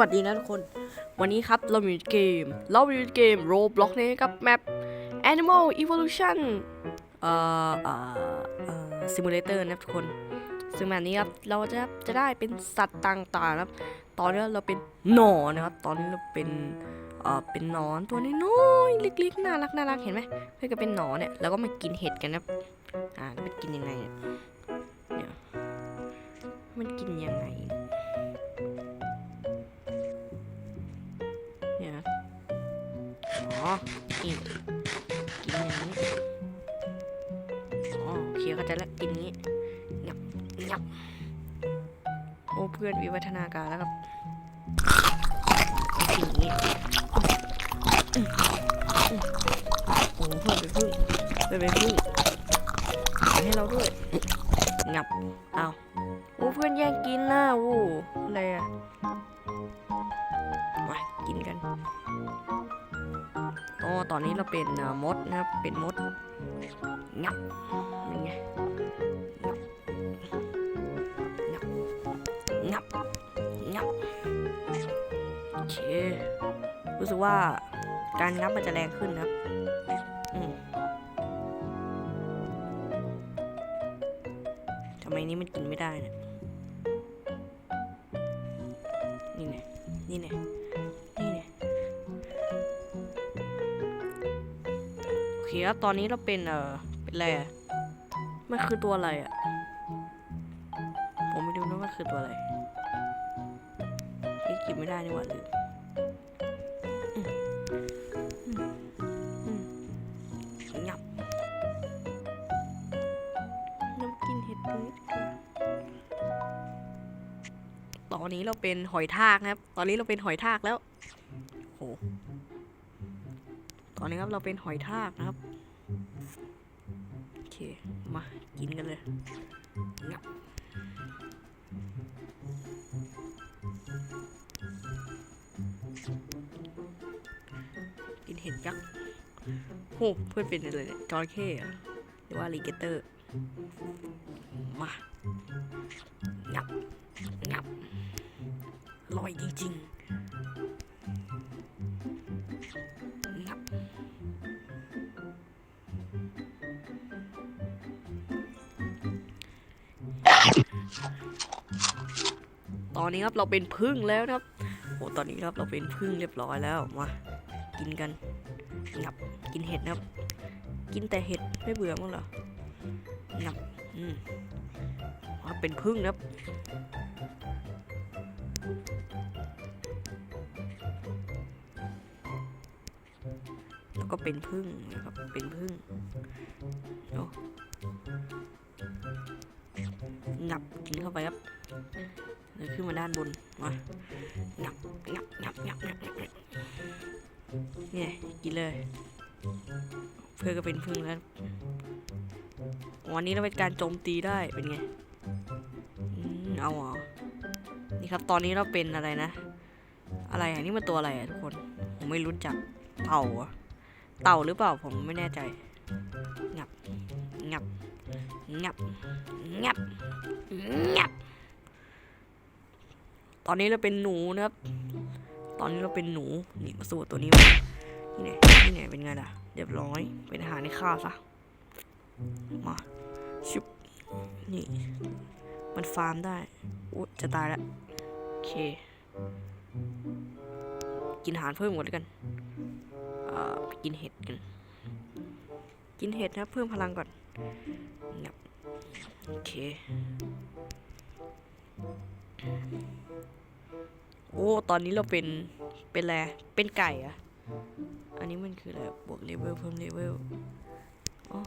วัสดีนะทุกคน วันนี้ครับเรามีเกม เรามีเกม Roblox นี้กับแมป Animal Evolution เอ่อเอ่อเอ่อ Simulator นะครับทุกคน ซึ่งแบบนี้ครับเราจะจะได้เป็นสัตว์ต่างๆนะครับ ตอนนี้เราเป็นหนอนนะครับ ตอนนี้เราเป็นเอ่อเป็นหนอนตัวน้อยๆเล็กๆน่ารักน่ารักเห็นไหมเพื่อนก็เป็นหนอนเนี่ยแล้วก็มากินเห็ดกันนะอ่ามันกินยังไงเนี่ยมันกินยังไง อ๋อนี่กินอย่างนี้อ๋อโอเคเข้าใจแล้วกินงนี้งับงับโอ้เพื่อนวิวัฒนาการแล้วครับกินอย่างนี้โอ้เพื่อนไปพึ่งเพื่อนไปพึ่งให้เราด้วยงับเอาโอ้เพื่อนแย่งกินนะโอ้อะไรอะมากินกัน ตอนนี้เราเป็นมดนะครับ เป็นมด งับเป็นไงงับ งับงับโอเค รู้สึกว่าการงับมันจะแรงขึ้นนะครับทำไมนี้มันกินไม่ได้เนี่ยนี่ไงนี่ไง คครับ ตอนนี้เราเป็นเอ่อเป็นอะไรมันคือตัวอะไรอะผมไม่รู้นะว่าคือตัวอะไรเฮ้ยกินไม่ได้นี่หว่าลืมหงับน้ำกินเห็ดตรงนี้กว่าตอนนี้เราเป็นหอยทากนะครับ ตอนนี้เราเป็นหอยทากแล้วโห ตอนนี้ครับเราเป็นหอยทากนะครับ โอเค มากินกันเลยงับกินเห็ดยักษ์โหเพื่อนเป็นอะไรเนี่ยจระเข้เหรือว่าลีเกเตอร์ มางับงับอร่อยจริงๆ อนนี้ครับเราเป็นพึ่งแล้วครับโอ้ตอนนี้ครับเราเป็นพึ่งเรียบร้อยแล้วมากินกันงับกินเห็ดนะครับ กินแต่เห็ดไม่เบื่อมั้งเหรองับอืมมาเป็นพึ่งนะครับแล้วก็เป็นพึ่งนะครับเป็นพึ่งโอ้ กินเข้าไปครับเลยขึ้นมาด้านบนมางับงับงับงับงับงับงับเนี่ยกินเลย เพื่อก็เป็นพึ่งแล้ววันนี้เราเป็นการโจมตีได้เป็นไงเอาเหรอนี่ครับตอนนี้เราเป็นอะไรนะ อะไรอะนี่มันตัวอะไรอะทุกคนผมไม่รู้จักเต่าเหรอเต่าหรือเปล่าผมไม่แน่ใจงับงับ งับงับงับ ตอนนี้เราเป็นหนูนะครับ ตอนนี้เราเป็นหนู นี่มาสู้ตัวนี้นี่ไงนี่ไงเป็นไงล่ะ เรียบร้อย เป็นอาหารในข้าวซะ มาชุบนี่ มันฟาร์มได้อุ๊ยจะตายแล้วโอเค กินอาหารเพิ่มหมดแล้วกัน เอ่อ กินเห็ดกัน กินเห็ดนะเพิ่มพลังก่อน งับโอเค โอ้ ตอนนี้เราเป็น เป็นอะไร เป็นไก่อะอันนี้มันคืออะไร บวกเลเวลเพิ่มเลเวลอ๋อ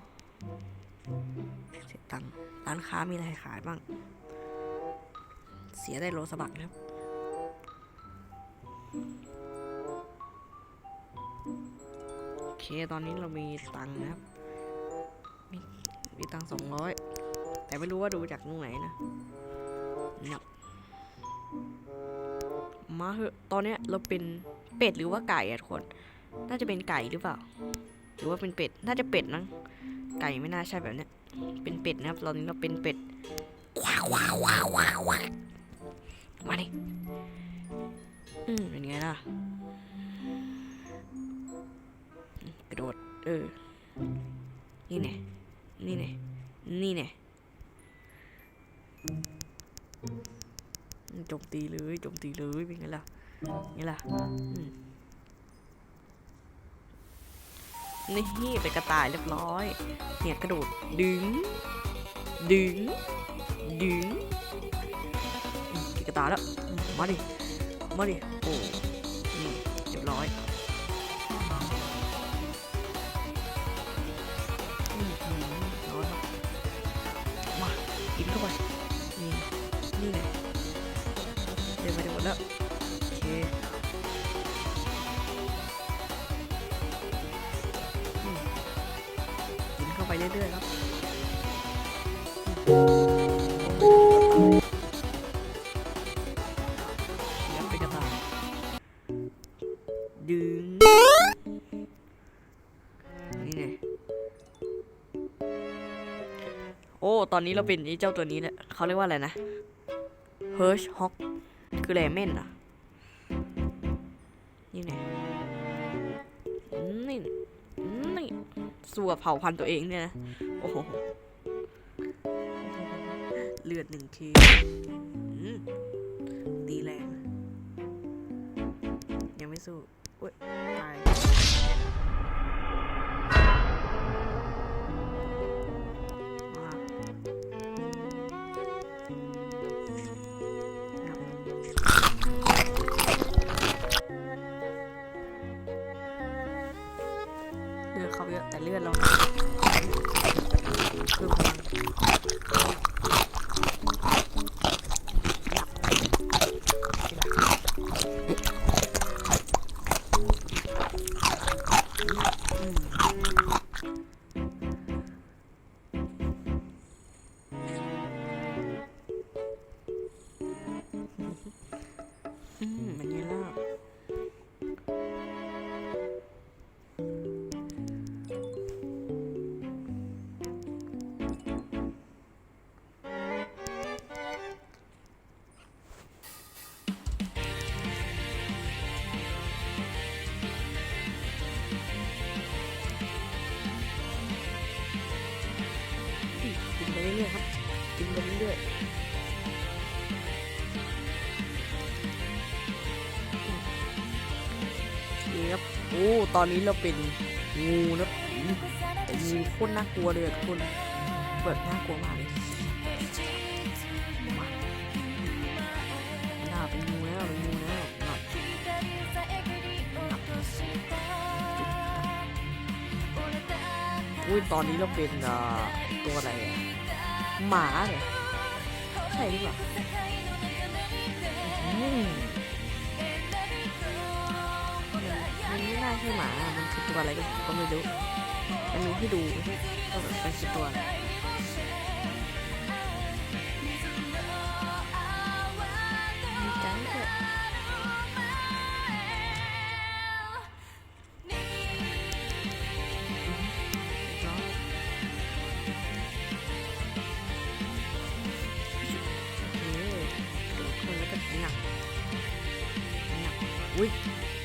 เสียตังค์ร้านค้ามีอะไรขายบ้าง เสียได้โลสบักนะครับโอเค ตอนนี้เรามีตังค์นะครับ มีตังสองร้อยแต่ไม่รู้ว่าดูจากตรงไหนนะนับมาเหอะตอนเนี้ยเราเป็นเป็ดหรือว่าไก่อะทุกคน น่าจะเป็นไก่หรือเปล่า หรือว่าเป็นเป็ด น่าจะเป็ดนะ ไก่ไม่น่าใช่แบบเนี้ย เป็นเป็ดนะครับ ตอนนี้เราเป็นเป็ดว้าวว้าวว้าวว้าวว้าวมาดิอืมเป็นไงล่ะ กระโดด เออ นี่แน่ นี่แน่นี่แน่อืมโจมตีเลยโจมตีเลยเป็นไงล่ะไงล่ะนี่เป็นกระต่ายเรียบร้อย เนี่ยกระโดดดึง ดึง ดึงกระต่ายแล้วอืมมาดิ มาดิ โอ้ เข้าไปเรื่อยๆครับเดี๋ยวไปกระต่ายดึง นี่ไงโอ้ ตอนนี้เราเป็นไอ้เจ้าตัวนี้แหละเขาเรียกว่าอะไรนะเฮิร์ชฮอกคือแรเม่นอะ นี่ไงนี่นี่ สัวเผ่าพันธุ์ตัวเองเนี่ยนะ โอ้โห เลือดหนึ่งเคตีแรง ยังไม่สู้ อุ้ย ตาย ตอนนี้เราเป็นงูนะอืมแต่งูโคตรน่ากลัวเลยอะทุกคนเปิดน่ากลัวมากเลยน่าเป็นงูแล้วเป็นงูแล้วงับงับอุ้ยตอนนี้เราเป็นอ่อตัวอะไรอะหมาเหรอใช่หรือเปล่า ใช่หมา มันคือตัวอะไรก็ไม่รู้ มันมีให้ดูก็แบบเป็นตัว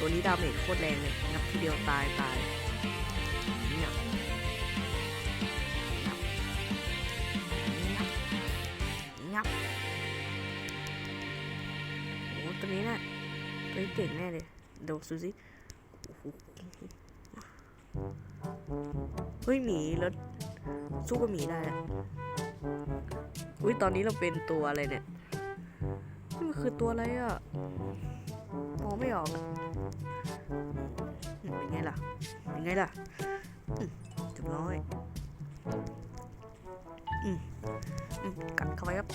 ตัวนี้ดาเมจโคตรแรงเลยงับทีเดียวตายตายงับงับงับโอ้ตัวนี้น่ะตัวนี้เก่งแน่เลยดูซูสิเฮ้ยหมีแล้วสู้กับหมีได้อะอุ้ยตอนนี้เราเป็นตัวอะไรเนี่ยนี่มันคือตัวอะไรอะ มองไม่ออกเป็นไงล่ะ เป็นไงล่ะอืมเรียบร้อยอืมอืมกัดเข้าไปครับ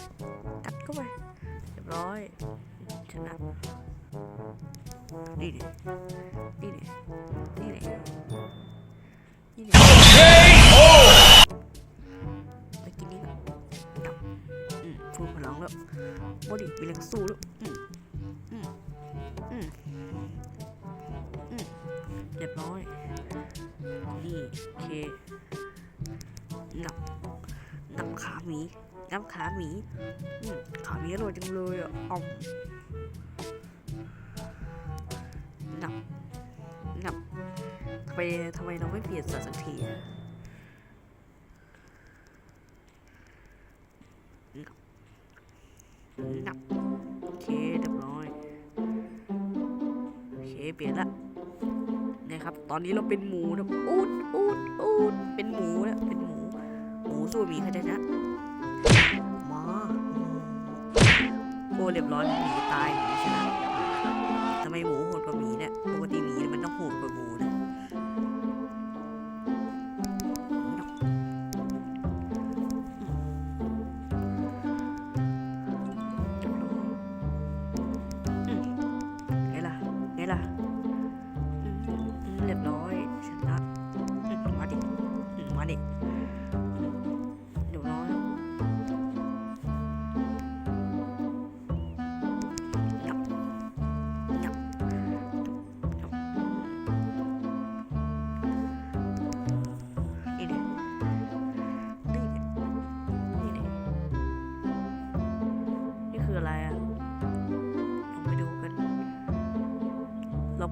กัดเข้าไป เรียบร้อย ชนะนี่ดินี่ดิ นับขาหมีขาหมีอร่อยจังเลยอะเอานับนับทำไมทำไมเราไม่เปลี่ยนสักทีอะนับโอเคเรียบร้อยโอเคเปลี่ยนละนี่ยครับ ตอนนี้เราเป็นหมูนะอูดอูดอูดเป็นหมูนะเป็นหมู หมูสู้หมีเขาจะนะ โอ้เรียบร้อยหมีตายหมีชนะทำไมหมูโหดกว่าหมีเนี่ย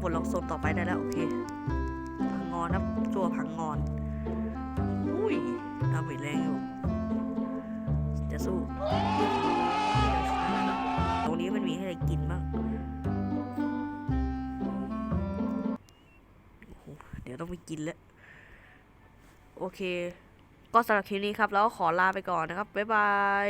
เราปลดล็อกโซนต่อไปได้แล้ว โอเคพังงอนครับตัวพังงอนอุ้ยดาเมจแรงอยู่จะสู้ตรงนี้มันมีให้อะไรกินบ้างเดี๋ยวต้องไปกินแล้ว โอเค ก็สำหรับคลิปนี้ครับ แล้วขอลาไปก่อนนะครับ บ๊ายบาย